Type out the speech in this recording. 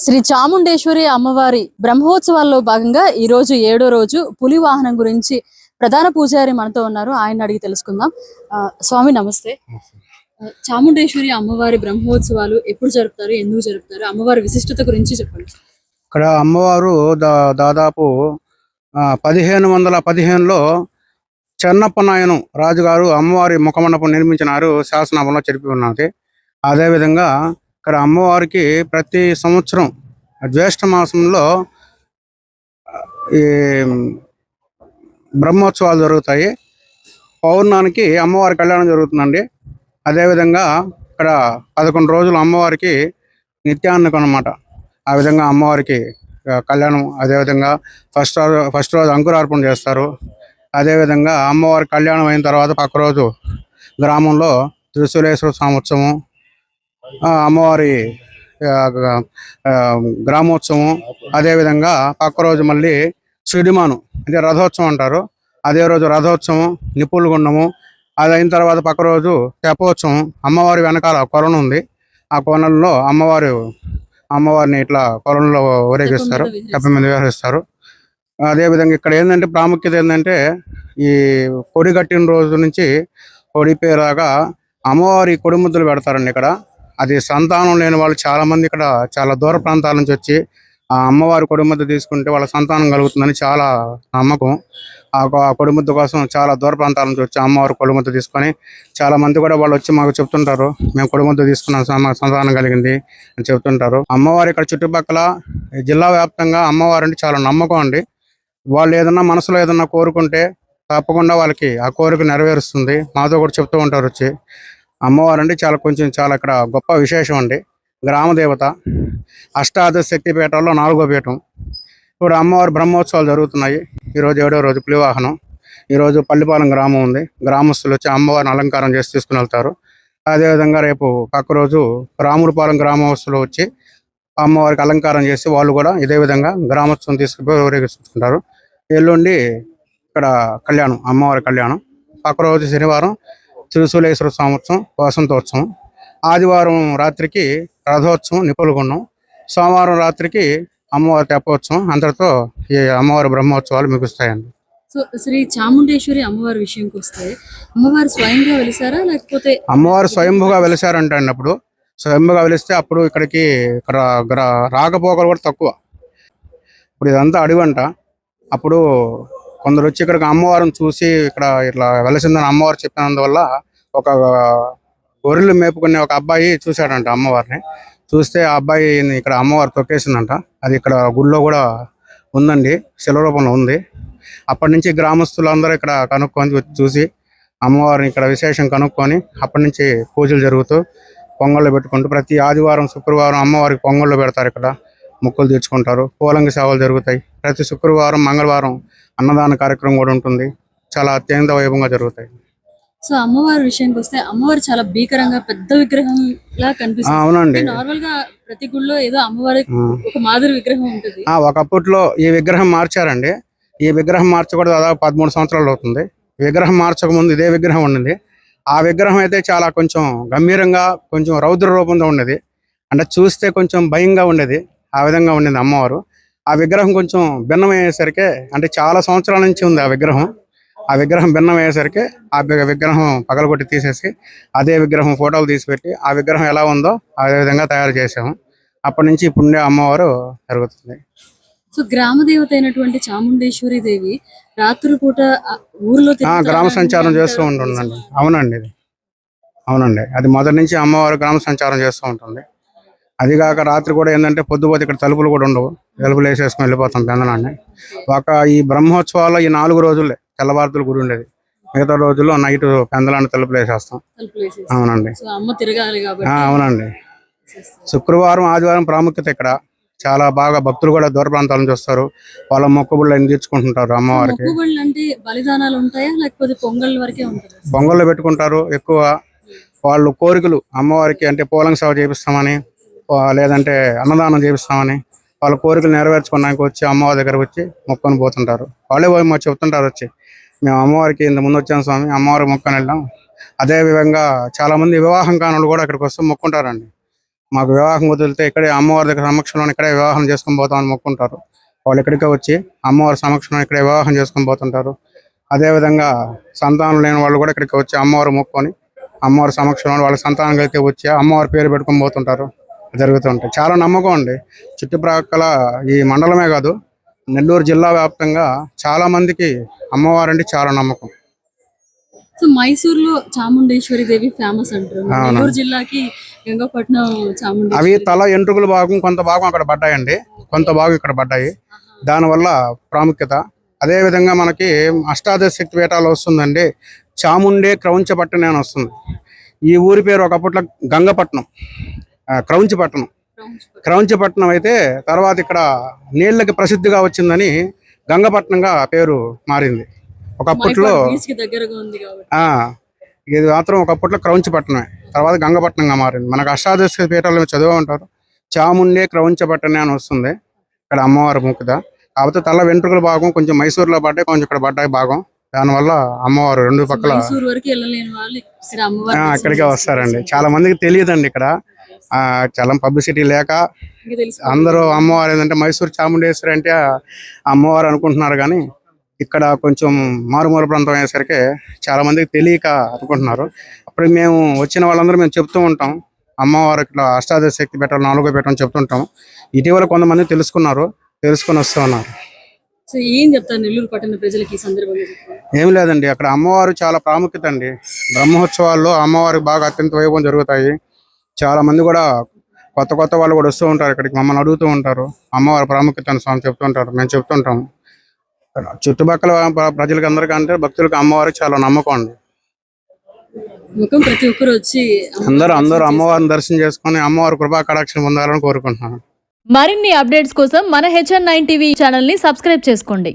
శ్రీ చాముండేశ్వరి అమ్మవారి బ్రహ్మోత్సవాల్లో భాగంగా ఈ రోజు ఏడో రోజు పులి వాహనం గురించి ప్రధాన పూజారి మనతో ఉన్నారు. ఆయన అడిగి తెలుసుకుందాం. ఆ, స్వామి నమస్తే. చాముండేశ్వరి అమ్మవారి బ్రహ్మోత్సవాలు ఎప్పుడు జరుపుతారు? ఎందుకు జరుపుతారు? అమ్మవారి విశిష్టత గురించి చెప్పండి. ఇక్కడ అమ్మవారు దా దాదాపు పదిహేను వందల పదిహేనులో చెన్నప్ప నాయను రాజుగారు అమ్మవారి ముఖమండపం నిర్మించినారు. శాసనామంలో చెరిపి ఉన్నది. అదేవిధంగా ఇక్కడ అమ్మవారికి ప్రతి సంవత్సరం జ్యేష్ఠ మాసంలో ఈ బ్రహ్మోత్సవాలు జరుగుతాయి. పౌర్ణానికి అమ్మవారి కళ్యాణం జరుగుతుందండి. అదేవిధంగా ఇక్కడ పదకొండు రోజులు అమ్మవారికి నిత్యాన్నకు అనమాట ఆ విధంగా అమ్మవారికి కళ్యాణం అదేవిధంగా ఫస్ట్ రోజు ఫస్ట్ రోజు అంకురార్పణ చేస్తారు. అదేవిధంగా అమ్మవారి కళ్యాణం అయిన తర్వాత పక్క రోజు గ్రామంలో త్రిశూలేశ్వర సంవత్సరం అమ్మవారి గ్రామోత్సవం. అదేవిధంగా పక్క రోజు మళ్ళీ సిడిమాను అంటే రథోత్సవం అంటారు. అదే రోజు రథోత్సవం నిప్పులు గుండము అది అయిన తర్వాత పక్క రోజు తెప్పోత్సవం. అమ్మవారి వెనకాల కొలను ఉంది. ఆ కొనల్లో అమ్మవారు అమ్మవారిని ఇట్లా కొలంలో ఊరేగిస్తారు. తెప్ప మీద వివరిస్తారు అదేవిధంగా ఇక్కడ ఏంటంటే ప్రాముఖ్యత ఏంటంటే ఈ కొడి కట్టిన రోజు నుంచి కొడిపోయేలాగా అమ్మవారి కొడిముద్దలు పెడతారండి ఇక్కడ. అది సంతానం లేని వాళ్ళు చాలా మంది ఇక్కడ చాలా దూర ప్రాంతాల నుంచి వచ్చి ఆ అమ్మవారి కొడిముద్ద తీసుకుంటే వాళ్ళ సంతానం కలుగుతుందని చాలా నమ్మకం. ఆ కొ- కోసం చాలా దూర ప్రాంతాల నుంచి వచ్చి అమ్మవారి కొడిముద్ద తీసుకొని చాలా మంది కూడా వాళ్ళు వచ్చి మాకు చెప్తుంటారు మేము కొడిముద్ద తీసుకున్నాం మాకు సంతానం కలిగింది అని చెప్తుంటారు. అమ్మవారి ఇక్కడ చుట్టుపక్కల జిల్లా వ్యాప్తంగా అమ్మవారు అంటే చాలా నమ్మకం అండి. వాళ్ళు ఏదన్నా మనసులో ఏదన్నా కోరుకుంటే తప్పకుండా వాళ్ళకి ఆ కోరిక నెరవేరుస్తుంది. మాతో కూడా చెప్తూ ఉంటారు వచ్చి. అమ్మవారు అంటే చాలా కొంచెం చాలా ఇక్కడ గొప్ప విశేషం అండి. గ్రామ దేవత అష్టాదశ శక్తిపీఠాల్లో నాలుగో పీఠం. ఇప్పుడు అమ్మవారి బ్రహ్మోత్సవాలు జరుగుతున్నాయి. ఈరోజు ఏడో రోజు పులివాహనం. ఈరోజు పల్లిపాలెం గ్రామం ఉంది. గ్రామస్తులు వచ్చి అమ్మవారిని అలంకారం చేసి తీసుకుని వెళ్తారు. అదేవిధంగా రేపు పక్క రోజు రాముడిపాలెం గ్రామస్తులు వచ్చి అమ్మవారికి అలంకారం చేసి వాళ్ళు కూడా ఇదే విధంగా గ్రామోత్సవం తీసుకుపోయి ఊరేగించుకుంటారు. ఎల్లుండి ఇక్కడ కళ్యాణం అమ్మవారి కళ్యాణం. పక్క రోజు శనివారం త్రిశూలేశ్వర సంవత్సరం వసంతోత్సవం. ఆదివారం రాత్రికి రథోత్సవం నిపులగుండం సోమవారం రాత్రికి అమ్మవారి తెప్పోత్సవం. అందరితో ఈ అమ్మవారి బ్రహ్మోత్సవాలు ముగుస్తాయండి. సో శ్రీ చాముండేశ్వరి అమ్మవారి విషయంకి వస్తే అమ్మవారు స్వయంగా వెలిసారా? లేకపోతే అమ్మవారు స్వయంభుగా వెలిసారంట అన్నప్పుడు స్వయంభుగా వెలిస్తే అప్పుడు ఇక్కడికి ఇక్కడ రాకపోకలు కూడా తక్కువ. ఇప్పుడు ఇదంతా అడవంట. అప్పుడు కొందరు వచ్చి ఇక్కడికి అమ్మవారిని చూసి ఇక్కడ ఇట్లా వెలసిందని అమ్మవారు చెప్పినందువల్ల ఒక గొర్రెలు మేపుకునే ఒక అబ్బాయి చూశాడంట అమ్మవారిని. చూస్తే ఆ అబ్బాయి ఇక్కడ అమ్మవారు తొక్కేసిందంట. అది ఇక్కడ గుళ్ళో కూడా ఉందండి శిల రూపంలో ఉంది. అప్పటి నుంచి గ్రామస్తులందరూ ఇక్కడ కనుక్కొని చూసి అమ్మవారిని ఇక్కడ విశేషం కనుక్కొని అప్పటి నుంచి పూజలు జరుగుతూ పొంగళ్ళు పెట్టుకుంటూ ప్రతి ఆదివారం శుక్రవారం అమ్మవారికి పొంగళ్ళు పెడతారు ఇక్కడ. మొక్కులు తీర్చుకుంటారు పూలంగి సేవలు జరుగుతాయి. ప్రతి శుక్రవారం మంగళవారం అన్నదాన కార్యక్రమం కూడా ఉంటుంది. చాలా అత్యంత వైభవంగా జరుగుతాయి. సో అమ్మవారి విషయానికి వస్తే అమ్మవారు చాలా భీకరంగా పెద్ద విగ్రహం లా కనిపిస్తుంది అవునండి. నార్మల్గా ప్రతి గుళ్ళో ఏదో అమ్మవారి. ఒక మాదిరి విగ్రహం ఉంటుంది. ఒకప్పట్లో ఈ విగ్రహం మార్చారండి. ఈ విగ్రహం మార్చి కూడా దాదాపు పదమూడు సంవత్సరాలు అవుతుంది. విగ్రహం మార్చక ముందు ఇదే విగ్రహం ఉన్నది ఆ విగ్రహం అయితే చాలా కొంచెం గంభీరంగా కొంచెం రౌద్ర రూపంలో ఉండేది. అంటే చూస్తే కొంచెం భయంగా ఉండేది. ఆ విధంగా ఉండేది అమ్మవారు. ఆ విగ్రహం కొంచెం భిన్నం అయ్యేసరికి అంటే చాలా సంవత్సరాల నుంచి ఉంది ఆ విగ్రహం. ఆ విగ్రహం భిన్నం అయ్యేసరికి ఆ విగ్రహం పగలగొట్టి తీసేసి అదే విగ్రహం ఫోటోలు తీసిపెట్టి ఆ విగ్రహం ఎలా ఉందో అదే విధంగా తయారు చేసాము అప్పటి నుంచి ఇప్పుడు అమ్మవారు జరుగుతుంది సో గ్రామ దేవత అయినటువంటి చాముండేశ్వరి దేవి రాత్రి పూట ఆ ఊర్లో గ్రామ సంచారం. చేస్తూ ఉంటుందండి. అవునండి ఇది. అవునండి. అది మొదటి నుంచి అమ్మవారు గ్రామ సంచారం చేస్తూ ఉంటుంది. అది కాక రాత్రి కూడా ఏంటంటే పొద్దుపోతే ఇక్కడ తలుపులు కూడా ఉండవు. తలుపులు వేసేసుకొని వెళ్ళిపోతాం పెందనాన్ని. ఒక ఈ బ్రహ్మోత్సవాల్లో ఈ నాలుగు రోజులే తెల్లవారుతులు గుడి ఉండేది. మిగతా రోజుల్లో నైట్ పెందలాన్ని తలుపులు వేసేస్తాం. అవునండి. అవునండి. శుక్రవారం ఆదివారం ప్రాముఖ్యత ఇక్కడ. చాలా బాగా భక్తులు కూడా దూర ప్రాంతాల నుంచి వస్తారు. వాళ్ళ మొక్కుబళ్ళు అన్ని తీర్చుకుంటుంటారు అమ్మవారికి. మొక్కుబడులు అంటే బలిదానాలు ఉంటాయా? లేకపోతే పొంగల్ వరకే ఉంటుందా? పొంగళ్ళు పెట్టుకుంటారు ఎక్కువ. వాళ్ళు కోరికలు అమ్మవారికి అంటే పూలంగ సేవ చేపిస్తామని లేదంటే అన్నదానం చేపిస్తామని వాళ్ళ కోరికలు నెరవేర్చుకోవడానికి వచ్చి అమ్మవారి దగ్గరకు వచ్చి మొక్కను పోతుంటారు. వాళ్ళే పోయి మాకు చెప్తుంటారు వచ్చి మేము అమ్మవారికి ఇంత ముందు వచ్చాం స్వామి అమ్మవారి మొక్కను వెళ్ళాం అదే విధంగా చాలా మంది వివాహం కానులు కూడా ఇక్కడికి వస్తూ మొక్కుంటారండి. మాకు వివాహం కుదిరితే ఇక్కడే అమ్మవారి దగ్గర సమక్షంలో ఇక్కడే వివాహం చేసుకొని పోతామని మొక్కుంటారు. వాళ్ళు ఇక్కడికే వచ్చి అమ్మవారి సమక్షంలో ఇక్కడే వివాహం చేసుకొని పోతుంటారు. అదేవిధంగా సంతానం లేని వాళ్ళు కూడా ఇక్కడికి వచ్చి అమ్మవారు మొక్కుకొని అమ్మవారి సమక్షంలో వాళ్ళ సంతానం అయితే వచ్చి అమ్మవారి పేరు పెట్టుకొని పోతుంటారు. జరుగుతుంటాయి చాలా నమ్మకం అండి. చుట్టుప్రక్కల ఈ మండలమే కాదు నెల్లూరు జిల్లా వ్యాప్తంగా చాలా మందికి అమ్మవారు అంటే చాలా నమ్మకం. సో మైసూర్లో చాముండేశ్వరి దేవి ఫేమస్ అంటారు. నెల్లూరు జిల్లాకి గంగపట్నం అవి తల ఎంట్రుకల భాగం కొంత భాగం అక్కడ పడ్డాయండి. కొంత భాగం ఇక్కడ పడ్డాయి. దానివల్ల ప్రాముఖ్యత. అదే విధంగా మనకి అష్టాదశ శక్తి పీఠాలు వస్తుందండి. చాముండే క్రౌంచపట్టణం అని వస్తుంది. ఈ ఊరి పేరు ఒకప్పట్లో గంగపట్నం. క్రౌంచపట్నం. క్రౌంచపట్నం. అయితే తర్వాత ఇక్కడ నీళ్ళకి ప్రసిద్ధిగా వచ్చిందని గంగపట్నంగా పేరు మారింది. ఒకప్పట్లో ఇది మాత్రం ఒకప్పట్లో క్రౌంచపట్నమే. తర్వాత గంగపట్నంగా మారింది. మనకు అష్టాదశ పీఠాలు చదివే ఉంటారు. చాముండే క్రౌంచపట్టణం అని వస్తుంది. ఇక్కడ అమ్మవారి ముక్కుద కాకపోతే తల వెంట్రుకల భాగం కొంచెం మైసూరులో పడ్డాయి కొంచెం ఇక్కడ పడ్డాయి భాగం. దానివల్ల అమ్మవారు రెండు పక్కల ఇక్కడికే వస్తారండి. చాలా మందికి తెలియదండి ఇక్కడ. చాలా పబ్లిసిటీ లేక అందరూ అమ్మవారు ఏంటంటే మైసూరు చాముండేశ్వరి అంటే అమ్మవారు అనుకుంటున్నారు కానీ ఇక్కడ కొంచెం మారుమూల ప్రాంతం అయ్యేసరికి చాలా మందికి తెలియక అనుకుంటున్నారు. అప్పుడు మేము వచ్చిన వాళ్ళందరూ మేము చెప్తూ ఉంటాం. అమ్మవారు ఇట్లా అష్టాదశ శక్తి పెట్టాలి నాలుగో పెట్టాలని చెప్తుంటాం. ఇటీవల కొంతమంది తెలుసుకున్నారు తెలుసుకొని వస్తూ ఉన్నారు. సో ఏం చెప్తారు నెల్లూరు పట్టణ ప్రజలకి ఈ సందర్భంగా చెప్తారు ఏం లేదండి అక్కడ అమ్మవారు చాలా ప్రాముఖ్యత అండి. బ్రహ్మోత్సవాల్లో అమ్మవారికి బాగా అత్యంత వైభవం జరుగుతాయి. చాలా మంది కూడా కొత్త కొత్త వాళ్ళు కూడా వస్తూ ఉంటారు ఇక్కడికి మమ్మల్ని అడుగుతూ ఉంటారు. అమ్మవారి ప్రాముఖ్యతను స్వామి చెప్తుంటారు మేము చెప్తుంటాం చుట్టుపక్కల ప్ర- ప్రజలకి అందరికంటే భక్తులకు అమ్మవారికి చాలా నమ్మకం అండి. ప్రతి ఒక్కరు వచ్చి అందరూ అందరూ అమ్మవారిని దర్శనం చేసుకొని అమ్మవారి కృపా కటాక్షం పొందాలని కోరుకుంటున్నాను. మరిన్ని అప్డేట్స్ కోసం మన హెచ్ఎన్ నైన్ టీవీ ఛానల్ని సబ్స్క్రైబ్ చేసుకోండి.